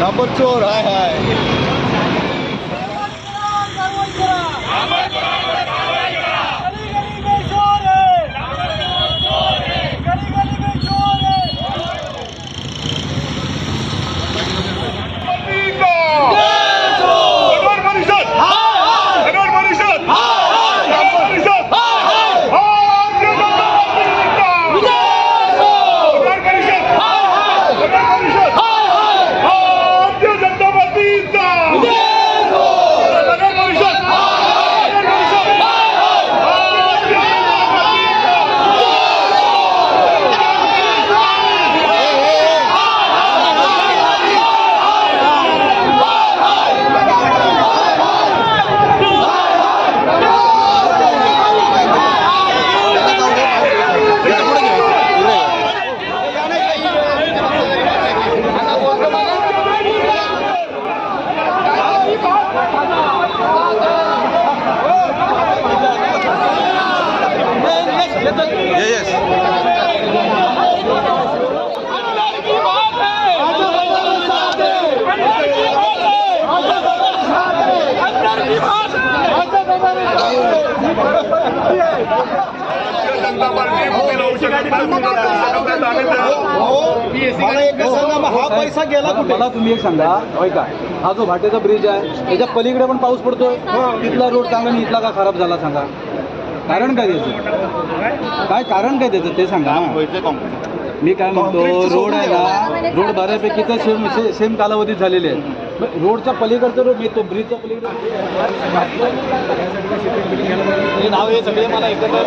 Number चोर हाय हाय कारवाई करा गली गली में चोर है गली गली में चोर है नगर परिषद नगर परिषद नगर परिषद भारतीय जनता पार्टीचा नगर परिषद नगर परिषद भारतीय जनता पार्टीचा नगर परिषद नगर परिषद भारतीय जनता भारतीय जनता पार्टी उभी राहू शकत मला एक सांगा मग हा पैसा गेला कुठे मला तुम्ही एक सांगा होय का हा जो भाटेचा ब्रिज आहे त्याच्या पलीकडे पण पाऊस पडतोय? तिथला रोड चांगला आणि इथला का खराब झाला सांगा. कारण काय त्याचं? काय कारण काय त्याचं? ते सांगा. मी काय म्हणतो रोड आहे ना रोड बऱ्यापैकी तर सेम सेम कालावधीत झालेले मग रोडच्या पलीकडचं रोड येतो ब्रिजच्या पलीकडे नाव हे सगळे मला एकत्र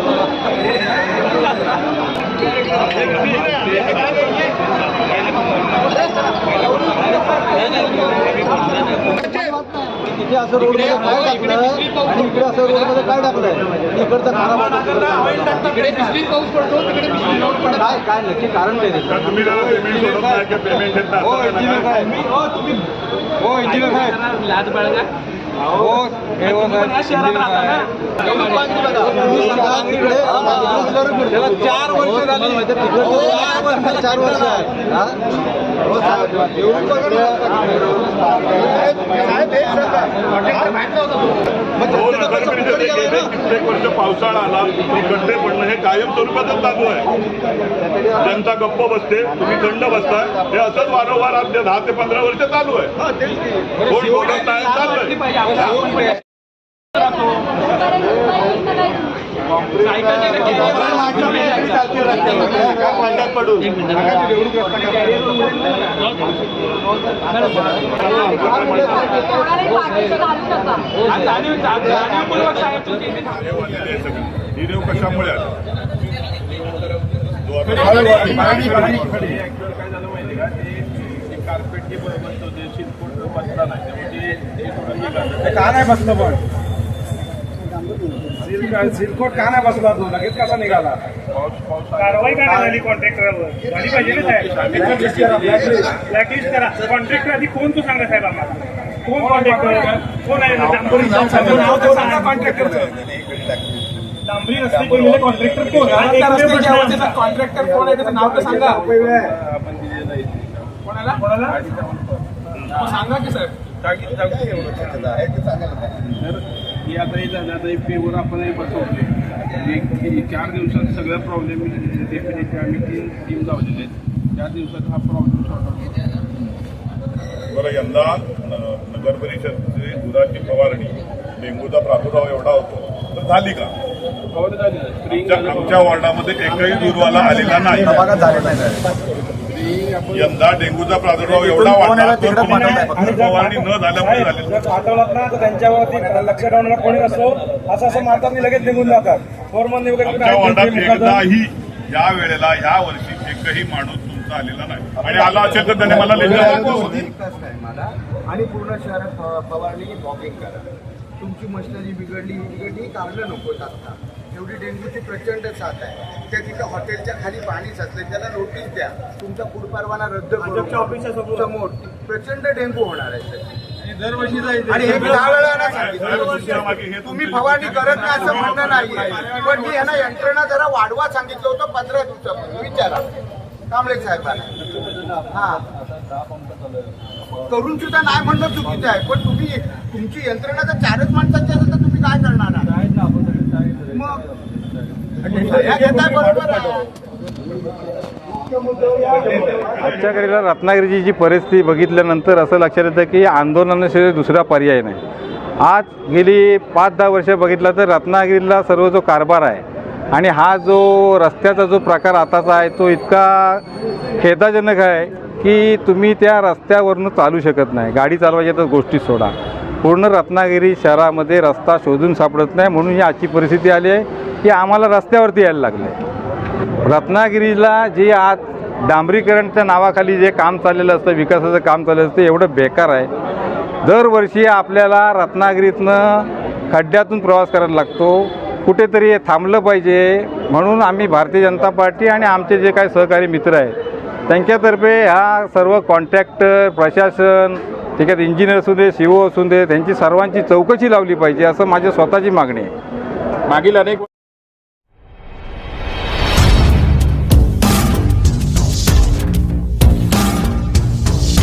तिथे असं रोडमध्ये काय टाकलं आणि इकडे असं रोडमध्ये काय टाकलंय? इकडचं खाना काय काय नक्की कारण काय त्याचं? तर तुम्ही जरा पेमेंट सोडत नाही किंवा पेमेंट देत नाही हो इंजिनियर. साहेब. हो इंजिनियर साहेब हो हे हो इंजिनियर साहेब त्याला चार वर्ष झाली चार वर्ष आहे पावसाळा आला की खड्डे पडणं हे कायम स्वरूपातच चालू आहे. जनता गप्प बसते तुम्ही थंड बसताय हे असंच वारंवार आज दहा ते पंधरा वर्ष चालू आहे. कोण बोलत नाही चाललंय हे वाढलेले आहे सगळे. कशामुळे कार्पेट जे बसतं ते शिरपूर बसता नाही त्यामुळे ते थोडं नाही बसलं पण सिलकोट का नाही बसला तो लगेच कसा निघाला. कारवाई का नाही झाली कॉन्ट्रॅक्टरवर झाली पाहिजे ना साहेब. ब्लॅकलिस्ट करा कॉन्ट्रॅक्टर आधी कोण तो सांगा साहेब आम्हाला? कोण कॉन्ट्रॅक्टर कोण आहे? डांबरी डांबरी रस्ते केलेले कॉन्ट्रॅक्टर कोण हा. कॉन्ट्रॅक्टर कोण आहे? त्याचं नाव तर सांगा. कोणाला? कोणाला? सांगा की साहेब. जागी- हे आता हे झालं आता हे पेवर आपण हे बसवले. एक हे चार दिवसात सगळं प्रॉब्लेम डेफिनेटली आम्ही तीन टीम लावलेले आहेत. चार दिवसात हा प्रॉब्लेम बरं यंदा नगर परिषदची दुधाची फवारणी डेंग्यूचा प्रादुर्भाव एवढा होतो. तर झाली का? फवारणी झाली. आमच्या- आमच्या वॉर्डामध्ये एकही दूधवाला आलेला नाही. यंदा डेंग्यूचा प्रादुर्भाव एवढा वाढला तर फवारणी न झाल्यामुळे झालेला पाठवलात ना तर त्यांच्यावरती लक्ष ठेवणारा कोणी नसतो असं असं मारतात आणि लगेच निघून जातात. फोरमन वगैरे एकदाही या वेळेला या वर्षी एकही माणूस तुमचा आलेला नाही. आणि आला असेल तर त्याने मला आणि पूर्ण शहरात फवारणी वॉकिंग करा. तुमची मशिनरी बिघडली ही बिघडली काढलं नको आता एवढी डेंग्यूची प्रचंड साथ आहे. त्या तिथं हॉटेलच्या खाली पाणी साचलं त्याला नोटीस द्या. तुमचा फूड परवाना रद्द करू समोर. प्रचंड डेंग्यू होणार आहे. आणि हे दहा ना सांगितलं. तुम्ही फवारणी करत नाही असं म्हणणं नाही पण मी यांना यंत्रणा जरा वाढवा सांगितलं होतं पंधरा दिवसापूर्वी. विचारा. कांबळे साहेबांना. हा. करून सुद्धा नाही म्हणणं चुकीचं आहे. पण तुम्ही तुमची यंत्रणा जर चारच माणसांची असेल तर तुम्ही काय करणार आहात? मग या घेताय बरोबर आहे. आजच्या घडीला रत्नागिरीची जी परिस्थिती बघितल्यानंतर असं लक्षात येतं की आंदोलनाशिवाय दुसरा पर्याय नाही. आज गेली पाच दहा वर्ष बघितलं तर रत्नागिरीला सर्व जो कारभार आहे आणि हा जो रस्त्याचा जो प्रकार आताचा आहे तो इतका खेदाजनक आहे की तुम्ही त्या रस्त्यावरनं चालू शकत नाही. गाडी चालवायच्या तर गोष्टी सोडा. पूर्ण रत्नागिरी शहरामध्ये रस्ता शोधून सापडत नाही म्हणून ही आजची परिस्थिती आली आहे की आम्हाला रस्त्यावरती यायला लागलं आहे रत्नागिरीला जे आज डांबरीकरणच्या नावाखाली जे काम चाललेलं असतं विकासाचं काम चाललेलं असतं एवढं बेकार आहे. दरवर्षी आपल्याला रत्नागिरीतनं खड्ड्यातून प्रवास करायला लागतो. कुठेतरी हे थांबलं पाहिजे. म्हणून आम्ही भारतीय जनता पार्टी आणि आमचे जे काही सहकारी मित्र आहेत त्यांच्यातर्फे हा सर्व कॉन्ट्रॅक्टर प्रशासन त्याच्यात इंजिनियर असू दे सी ओ असू दे त्यांची सर्वांची चौकशी लावली पाहिजे असं माझी स्वतःची मागणी आहे. मागील अनेक